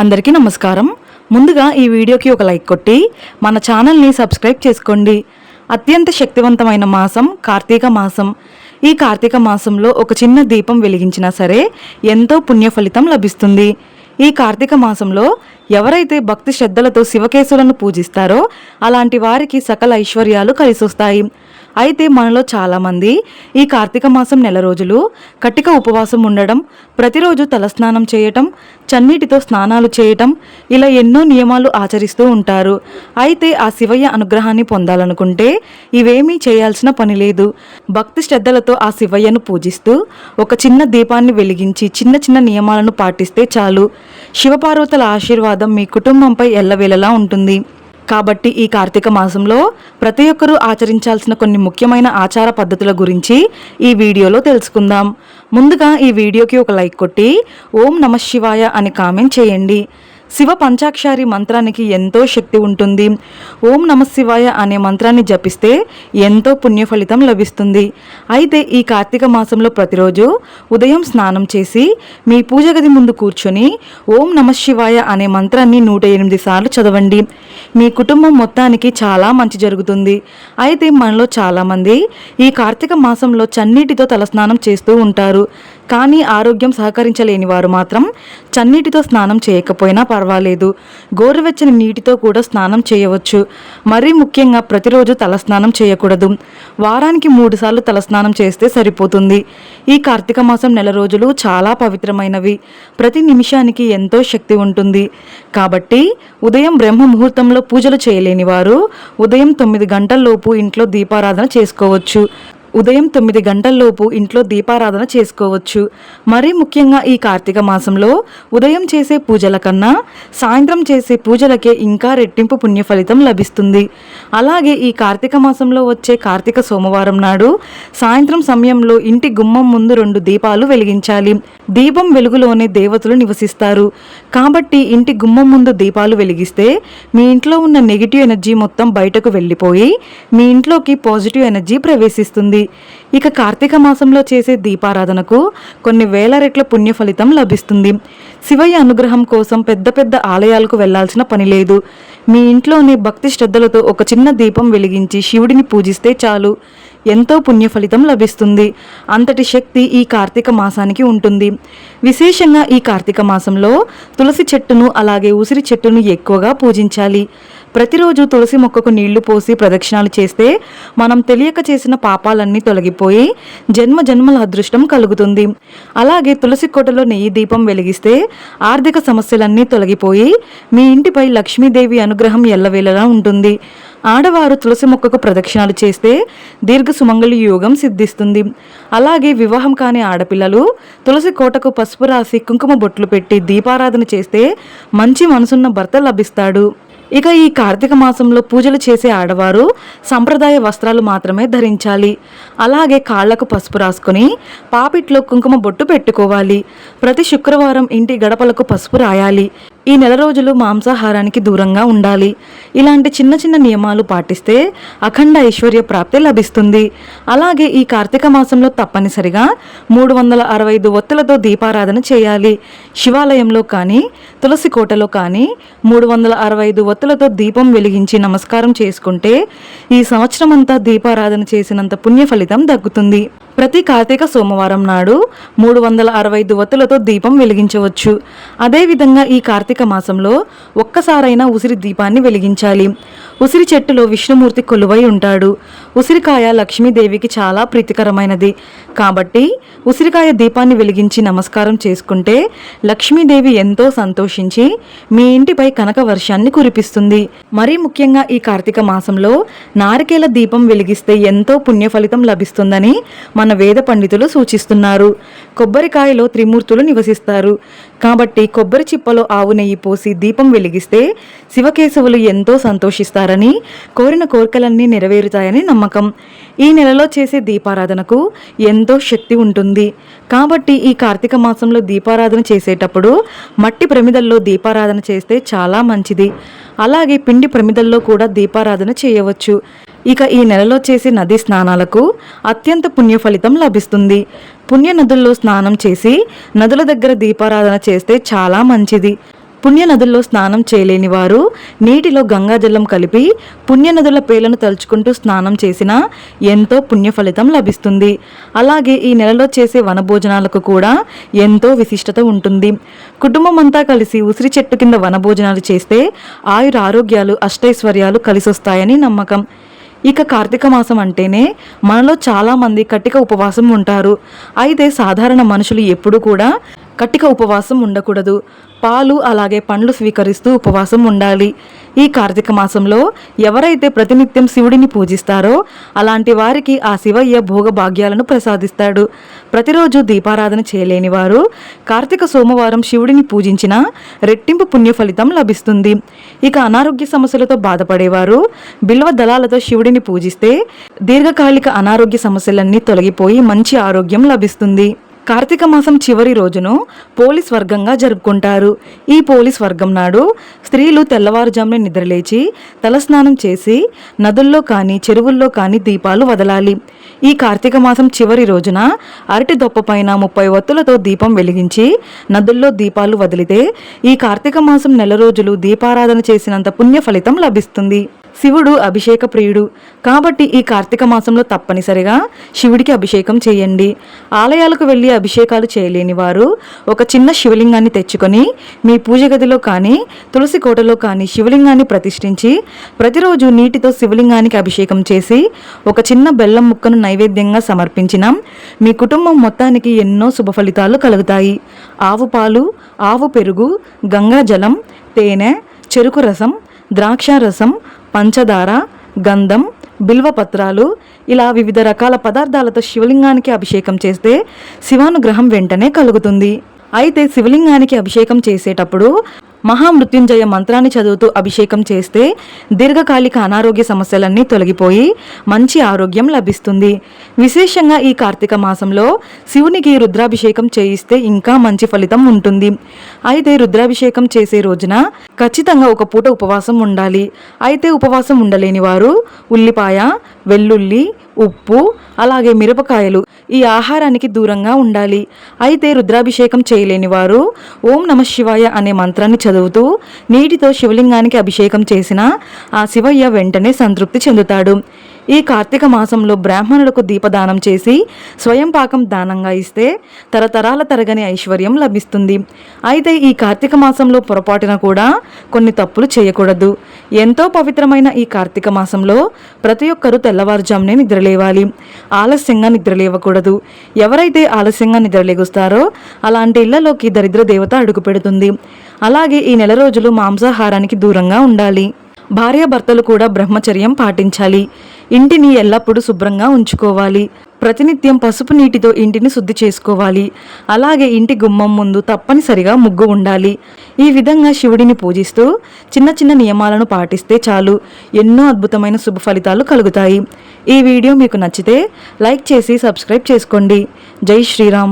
అందరికీ నమస్కారం. ముందుగా ఈ వీడియోకి ఒక లైక్ కొట్టి మన ఛానల్ని సబ్స్క్రైబ్ చేసుకోండి. అత్యంత శక్తివంతమైన మాసం కార్తీక మాసం. ఈ కార్తీక మాసంలో ఒక చిన్న దీపం వెలిగించినా సరే ఎంతో పుణ్య ఫలితం లభిస్తుంది. ఈ కార్తీక మాసంలో ఎవరైతే భక్తి శ్రద్ధలతో శివకేశులను పూజిస్తారో అలాంటి వారికి సకల ఐశ్వర్యాలు కలిసొస్తాయి. అయితే మనలో చాలామంది ఈ కార్తీక మాసం నెల రోజులు కట్టిక ఉపవాసం ఉండడం ప్రతిరోజు తలస్నానం చేయటం చన్నీటితో స్నానాలు చేయటం ఇలా ఎన్నో నియమాలు ఆచరిస్తూ ఉంటారు. అయితే ఆ శివయ్య అనుగ్రహాన్ని పొందాలనుకుంటే ఇవేమీ చేయాల్సిన పని లేదు. భక్తి శ్రద్ధలతో ఆ శివయ్యను పూజిస్తూ ఒక చిన్న దీపాన్ని వెలిగించి చిన్న చిన్న నియమాలను పాటిస్తే చాలు. శివపార్వతుల ఆశీర్వాదం మీ కుటుంబంపై ఎల్లవేళలా ఉంటుంది. కాబట్టి ఈ కార్తీక మాసంలో ప్రతి ఒక్కరూ ఆచరించాల్సిన కొన్ని ముఖ్యమైన ఆచార పద్ధతుల గురించి ఈ వీడియోలో తెలుసుకుందాం. ముందుగా ఈ వీడియోకి ఒక లైక్ కొట్టి ఓం నమ శివాయ అని కామెంట్ చేయండి. శివ పంచాక్షారి మంత్రానికి ఎంతో శక్తి ఉంటుంది. ఓం నమ శివాయ అనే మంత్రాన్ని జపిస్తే ఎంతో పుణ్య ఫలితం లభిస్తుంది. అయితే ఈ కార్తీక మాసంలో ప్రతిరోజు ఉదయం స్నానం చేసి మీ పూజ గది ముందు కూర్చొని ఓం నమ శివాయ అనే మంత్రాన్ని నూట ఎనిమిది సార్లు చదవండి. మీ కుటుంబం మొత్తానికి చాలా మంచి జరుగుతుంది. అయితే మనలో చాలామంది ఈ కార్తీక మాసంలో చన్నీటితో తలస్నానం చేస్తూ ఉంటారు. కానీ ఆరోగ్యం సహకరించలేని వారు మాత్రం చన్నీటితో స్నానం చేయకపోయినా పర్వాలేదు. గోరువెచ్చని నీటితో కూడా స్నానం చేయవచ్చు. మరీ ముఖ్యంగా ప్రతిరోజు తలస్నానం చేయకూడదు. వారానికి మూడుసార్లు తలస్నానం చేస్తే సరిపోతుంది. ఈ కార్తీక మాసం నెల రోజులు చాలా పవిత్రమైనవి. ప్రతి నిమిషానికి ఎంతో శక్తి ఉంటుంది. కాబట్టి ఉదయం బ్రహ్మ ముహూర్తంలో పూజలు చేయలేని వారు ఉదయం తొమ్మిది గంటల్లోపు ఇంట్లో దీపారాధన చేసుకోవచ్చు. ఉదయం తొమ్మిది గంటల్లోపు ఇంట్లో దీపారాధన చేసుకోవచ్చు. మరీ ముఖ్యంగా ఈ కార్తీక మాసంలో ఉదయం చేసే పూజల కన్నా సాయంత్రం చేసే పూజలకే ఇంకా రెట్టింపు పుణ్య ఫలితం లభిస్తుంది. అలాగే ఈ కార్తీక మాసంలో వచ్చే కార్తీక సోమవారం నాడు సాయంత్రం సమయంలో ఇంటి గుమ్మం ముందు రెండు దీపాలు వెలిగించాలి. దీపం వెలుగులోనే దేవతలు నివసిస్తారు. కాబట్టి ఇంటి గుమ్మం ముందు దీపాలు వెలిగిస్తే మీ ఇంట్లో ఉన్న నెగిటివ్ ఎనర్జీ మొత్తం బయటకు వెళ్ళిపోయి మీ ఇంట్లోకి పాజిటివ్ ఎనర్జీ ప్రవేశిస్తుంది. ఇక కార్తీక మాసంలో చేసే దీపారాధనకు కొన్ని వేల రెట్ల పుణ్య ఫలితం లభిస్తుంది. శివయ్య అనుగ్రహం కోసం పెద్ద పెద్ద ఆలయాలకు వెళ్ళాల్సిన పని లేదు. మీ ఇంట్లోని భక్తి శ్రద్ధలతో ఒక చిన్న దీపం వెలిగించి శివుడిని పూజిస్తే చాలు. ఎంతో పుణ్య ఫలితం లభిస్తుంది. అంతటి శక్తి ఈ కార్తీక మాసానికి ఉంటుంది. విశేషంగా ఈ కార్తీక మాసంలో తులసి చెట్టును అలాగే ఉసిరి చెట్టును ఎక్కువగా పూజించాలి. ప్రతిరోజు తులసి మొక్కకు నీళ్ళు పోసి ప్రదక్షిణాలు చేస్తే మనం తెలియక చేసిన పాపాలన్నీ తొలగిపోయి జన్మ జన్మల అదృష్టం కలుగుతుంది. అలాగే తులసి కోటలో నెయ్యి దీపం వెలిగిస్తే ఆర్థిక సమస్యలన్నీ తొలగిపోయి మీ ఇంటిపై లక్ష్మీదేవి అనుగ్రహం ఎల్లవేళలా ఉంటుంది. ఆడవారు తులసి మొక్కకు ప్రదక్షిణాలు చేస్తే దీర్ఘ సుమంగళి యోగం సిద్ధిస్తుంది. అలాగే వివాహం కాని ఆడపిల్లలు తులసి కోటకు పసుపు రాసి కుంకుమ బొట్లు పెట్టి దీపారాధన చేస్తే మంచి మనసున్న భర్త లభిస్తాడు. ఇక ఈ కార్తీక మాసంలో పూజలు చేసే ఆడవారు సంప్రదాయ వస్త్రాలు మాత్రమే ధరించాలి. అలాగే కాళ్ళకు పసుపు రాసుకొని పాపిట్లో కుంకుమ బొట్టు పెట్టుకోవాలి. ప్రతి శుక్రవారం ఇంటి గడపలకు పసుపు రాయాలి. ఈ నెల రోజులు మాంసాహారానికి దూరంగా ఉండాలి. ఇలాంటి చిన్న చిన్న నియమాలు పాటిస్తే అఖండ ఐశ్వర్య ప్రాప్తి లభిస్తుంది. అలాగే ఈ కార్తీక మాసంలో తప్పనిసరిగా మూడు వందల అరవై ఐదు ఒత్తులతో దీపారాధన చేయాలి. శివాలయంలో కానీ తులసి కోటలో కానీ మూడు వందల అరవై ఐదు ఒత్తులతో దీపం వెలిగించి నమస్కారం చేసుకుంటే ఈ సంవత్సరం అంతా దీపారాధన చేసినంత పుణ్య ఫలితం దక్కుతుంది. ప్రతి కార్తీక సోమవారం నాడు మూడు వందల అరవై ఐదు దీపం వెలిగించవచ్చు. అదేవిధంగా ఈ కార్తీక మాసంలో ఒక్కసారైనా ఉసిరి దీపాన్ని వెలిగించాలి. ఉసిరి చెట్టులో విష్ణుమూర్తి కొలువై ఉంటాడు. ఉసిరికాయ లక్ష్మీదేవికి చాలా ప్రీతికరమైనది. కాబట్టి ఉసిరికాయ దీపాన్ని వెలిగించి నమస్కారం చేసుకుంటే లక్ష్మీదేవి ఎంతో సంతోషించి మీ ఇంటిపై కనక వర్షాన్ని కురిపిస్తుంది. మరీ ముఖ్యంగా ఈ కార్తీక మాసంలో నారికేల దీపం వెలిగిస్తే ఎంతో పుణ్య ఫలితం లభిస్తుందని మన వేద పండితులు సూచిస్తున్నారు. కొబ్బరికాయలో త్రిమూర్తులు నివసిస్తారు. కాబట్టి కొబ్బరి చిప్పలో ఆవు నెయ్యి పోసి దీపం వెలిగిస్తే శివకేశవులు ఎంతో సంతోషిస్తారు. చేస్తారని కోరిన కోరికలన్నీ నెరవేరుతాయని నమ్మకం. ఈ నెలలో చేసే దీపారాధనకు ఎంతో శక్తి ఉంటుంది. కాబట్టి ఈ కార్తీక మాసంలో దీపారాధన చేసేటప్పుడు మట్టి ప్రమిదల్లో దీపారాధన చేస్తే చాలా మంచిది. అలాగే పిండి ప్రమిదల్లో కూడా దీపారాధన చేయవచ్చు. ఇక ఈ నెలలో చేసే నది స్నానాలకు అత్యంత పుణ్య ఫలితం లభిస్తుంది. పుణ్య నదుల్లో స్నానం చేసి నదుల దగ్గర దీపారాధన చేస్తే చాలా మంచిది. పుణ్యనదుల్లో స్నానం చేయలేని వారు నీటిలో గంగాజలం కలిపి పుణ్యనదుల పేర్లను తలుచుకుంటూ స్నానం చేసినా ఎంతో పుణ్య ఫలితం లభిస్తుంది. అలాగే ఈ నెలలో చేసే వనభోజనాలకు కూడా ఎంతో విశిష్టత ఉంటుంది. కుటుంబం అంతా కలిసి ఉసిరి చెట్టు కింద వనభోజనాలు చేస్తే ఆయుర ఆరోగ్యాలు అష్టైశ్వర్యాలు కలిసొస్తాయని నమ్మకం. ఇక కార్తీక మాసం అంటేనే మనలో చాలామంది కట్టిక ఉపవాసం ఉంటారు. అయితే సాధారణ మనుషులు ఎప్పుడూ కూడా కట్టిక ఉపవాసం ఉండకూడదు. పాలు అలాగే పండ్లు స్వీకరిస్తూ ఉపవాసం ఉండాలి. ఈ కార్తీక మాసంలో ఎవరైతే ప్రతినిత్యం శివుడిని పూజిస్తారో అలాంటి వారికి ఆ శివయ్య భోగభాగ్యాలను ప్రసాదిస్తాడు. ప్రతిరోజు దీపారాధన చేయలేని వారు కార్తీక సోమవారం శివుడిని పూజించిన రెట్టింపు పుణ్య ఫలితం లభిస్తుంది. ఇక అనారోగ్య సమస్యలతో బాధపడేవారు బిల్వ దళాలతో శివుడిని పూజిస్తే దీర్ఘకాలిక అనారోగ్య సమస్యలన్నీ తొలగిపోయి మంచి ఆరోగ్యం లభిస్తుంది. కార్తీక మాసం చివరి రోజును పోలీస్ వర్గంగా జరుపుకుంటారు. ఈ పోలీస్ వర్గం నాడు స్త్రీలు తెల్లవారుజామున నిద్రలేచి తలస్నానం చేసి నదుల్లో కానీ చెరువుల్లో కానీ దీపాలు వదలాలి. ఈ కార్తీక మాసం చివరి రోజున అరటి దొప్ప పైన ముప్పై ఒత్తులతో దీపం వెలిగించి నదుల్లో దీపాలు వదిలితే ఈ కార్తీక మాసం నెల రోజులు దీపారాధన చేసినంత పుణ్య ఫలితం లభిస్తుంది. శివుడు అభిషేక ప్రియుడు కాబట్టి ఈ కార్తీక మాసంలో తప్పనిసరిగా శివుడికి అభిషేకం చేయండి. ఆలయాలకు వెళ్ళి అభిషేకాలు చేయలేని వారు ఒక చిన్న శివలింగాన్ని తెచ్చుకొని మీ పూజ గదిలో కానీ తులసి కోటలో కానీ శివలింగాన్ని ప్రతిష్ఠించి ప్రతిరోజు నీటితో శివలింగానికి అభిషేకం చేసి ఒక చిన్న బెల్లం ముక్కను నైవేద్యంగా సమర్పించిన. మీ కుటుంబం మొత్తానికి ఎన్నో శుభ ఫలితాలు కలుగుతాయి. ఆవు పాలు ఆవు పెరుగు గంగా జలం తేనె చెరుకు రసం ద్రాక్ష రసం పంచదార గంధం బిల్వపత్రాలు ఇలా వివిధ రకాల పదార్థాలతో శివలింగానికి అభిషేకం చేస్తే శివానుగ్రహం వెంటనే కలుగుతుంది. అయితే శివలింగానికి అభిషేకం చేసేటప్పుడు మహామృత్యుంజయ మంత్రాన్ని చదువుతూ అభిషేకం చేస్తే దీర్ఘకాలిక అనారోగ్య సమస్యలన్నీ తొలగిపోయి మంచి ఆరోగ్యం లభిస్తుంది. విశేషంగా ఈ కార్తీక మాసంలో శివునికి రుద్రాభిషేకం చేయిస్తే ఇంకా మంచి ఫలితం ఉంటుంది. అయితే రుద్రాభిషేకం చేసే రోజున ఖచ్చితంగా ఒక పూట ఉపవాసం ఉండాలి. అయితే ఉపవాసం ఉండలేని వారు ఉల్లిపాయ వెల్లుల్లి ఉప్పు అలాగే మిరపకాయలు ఈ ఆహారానికి దూరంగా ఉండాలి. అయితే రుద్రాభిషేకం చేయలేని వారు ఓం నమ శివాయ అనే మంత్రాన్ని చదువుతూ నీటితో శివలింగానికి అభిషేకం చేసిన ఆ శివయ్య వెంటనే సంతృప్తి చెందుతాడు. ఈ కార్తీక మాసంలో బ్రాహ్మణులకు దీపదానం చేసి స్వయం పాకం దానంగా ఇస్తే తరతరాల తరగని ఐశ్వర్యం లభిస్తుంది. అయితే ఈ కార్తీక మాసంలో పొరపాటున కూడా కొన్ని తప్పులు చేయకూడదు. ఎంతో పవిత్రమైన ఈ కార్తీక మాసంలో ప్రతి ఒక్కరూ తెల్లవారుజామునే నిద్రలేవాలి. ఆలస్యంగా నిద్రలేవకూడదు. ఎవరైతే ఆలస్యంగా నిద్రలేగుస్తారో అలాంటి ఇళ్ళలోకి దరిద్ర దేవత అడుగు పెడుతుంది. అలాగే ఈ నెల రోజులు మాంసాహారానికి దూరంగా ఉండాలి. భార్యాభర్తలు కూడా బ్రహ్మచర్యం పాటించాలి. ఇంటిని ఎల్లప్పుడూ శుభ్రంగా ఉంచుకోవాలి. ప్రతినిత్యం పసుపు నీటితో ఇంటిని శుద్ధి చేసుకోవాలి. అలాగే ఇంటి గుమ్మం ముందు తప్పనిసరిగా ముగ్గు ఉండాలి. ఈ విధంగా శివుడిని పూజిస్తూ చిన్న చిన్న నియమాలను పాటిస్తే చాలు. ఎన్నో అద్భుతమైన శుభ ఫలితాలు కలుగుతాయి. ఈ వీడియో మీకు నచ్చితే లైక్ చేసి సబ్స్క్రైబ్ చేసుకోండి. జై శ్రీరామ్.